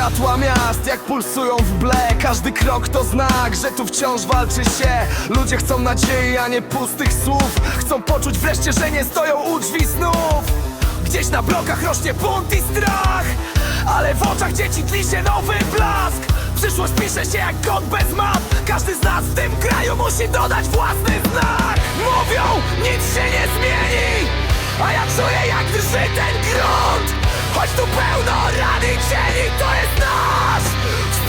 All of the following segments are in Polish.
Światła miast jak pulsują w ble. Każdy krok to znak, że tu wciąż walczy się. Ludzie chcą nadziei, a nie pustych słów. Chcą poczuć wreszcie, że nie stoją u drzwi snów. Gdzieś na blokach rośnie bunt i strach Ale w oczach dzieci tli się nowy blask. Przyszłość pisze się jak kod bez map Każdy z nas w tym kraju musi dodać własny znak. Mówią, nic się nie zmieni A ja czuję jak drży ten grunt Choć tu pełno ran i cieni To jest nasz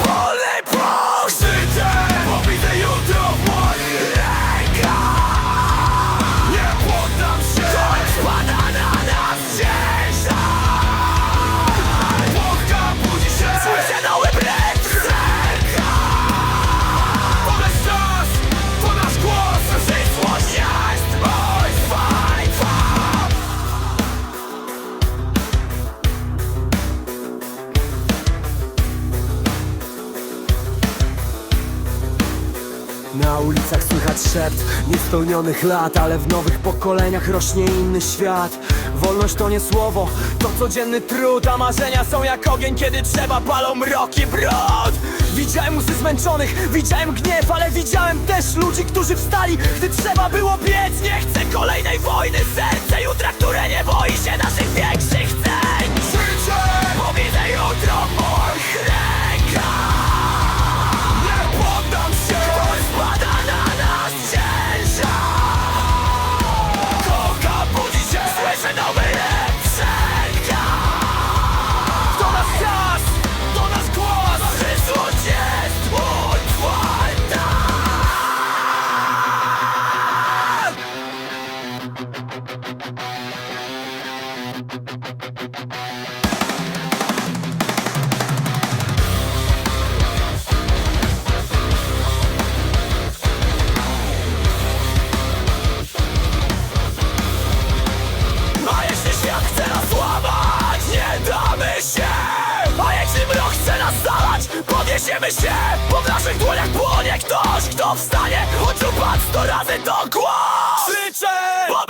Na ulicach słychać szept niespełnionych lat Ale w nowych pokoleniach rośnie inny świat. Wolność to nie słowo, to codzienny trud A marzenia są jak ogień, kiedy trzeba palą mrok i Widziałem łzy zmęczonych, widziałem gniew Ale widziałem też ludzi, którzy wstali Gdy trzeba było biec. Nie chcę kolejnej wojny, serce jutra, Buntujemy się, bo w naszych dłoniach płonie ktoś Kto wstanie, choć upadł sto razy do głos Krzyczę, bo